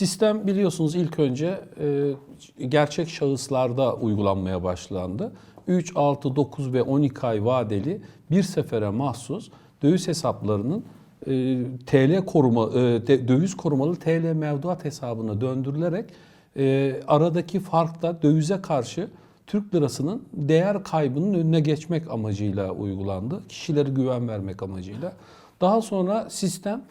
Sistem biliyorsunuz ilk önce e, gerçek şahıslarda uygulanmaya başlandı. 3, 6, 9 ve 12 ay vadeli bir sefere mahsus döviz hesaplarının e, TL koruma e, döviz korumalı TL mevduat hesabına döndürülerek e, aradaki farkla dövize karşı Türk lirasının değer kaybının önüne geçmek amacıyla uygulandı. Kişilere güven vermek amacıyla. Daha sonra sistem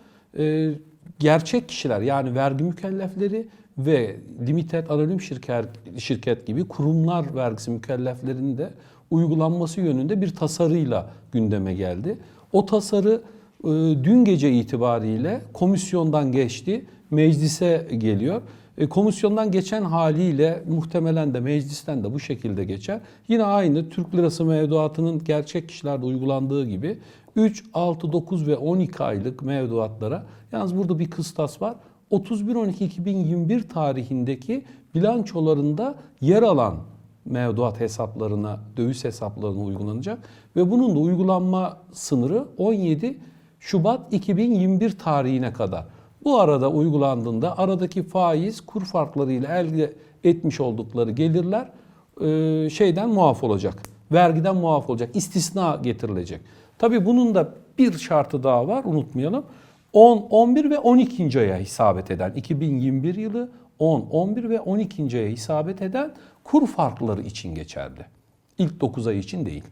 gerçek kişiler yani vergi mükellefleri ve limited anonim şirket, şirket gibi kurumlar vergisi mükelleflerinin de uygulanması yönünde bir tasarıyla gündeme geldi. O tasarı e, dün gece itibariyle komisyondan geçti, meclise geliyor. E, komisyondan geçen haliyle muhtemelen de meclisten de bu şekilde geçer. Yine aynı Türk lirası mevduatının gerçek kişilerde uygulandığı gibi 3, 6, 9 ve 12 aylık mevduatlara yalnız burada bir kıstas var. 31-12-2021 tarihindeki bilançolarında yer alan mevduat hesaplarına, döviz hesaplarına uygulanacak ve bunun da uygulanma sınırı 17 Şubat 2021 tarihine kadar. Bu arada uygulandığında aradaki faiz kur farklarıyla elde etmiş oldukları gelirler e, şeyden muaf olacak. Vergiden muaf olacak. istisna getirilecek. Tabii bunun da bir şartı daha var unutmayalım. 10, 11 ve 12. aya isabet eden 2021 yılı 10, 11 ve 12. aya isabet eden kur farkları için geçerli. İlk 9 ay için değil.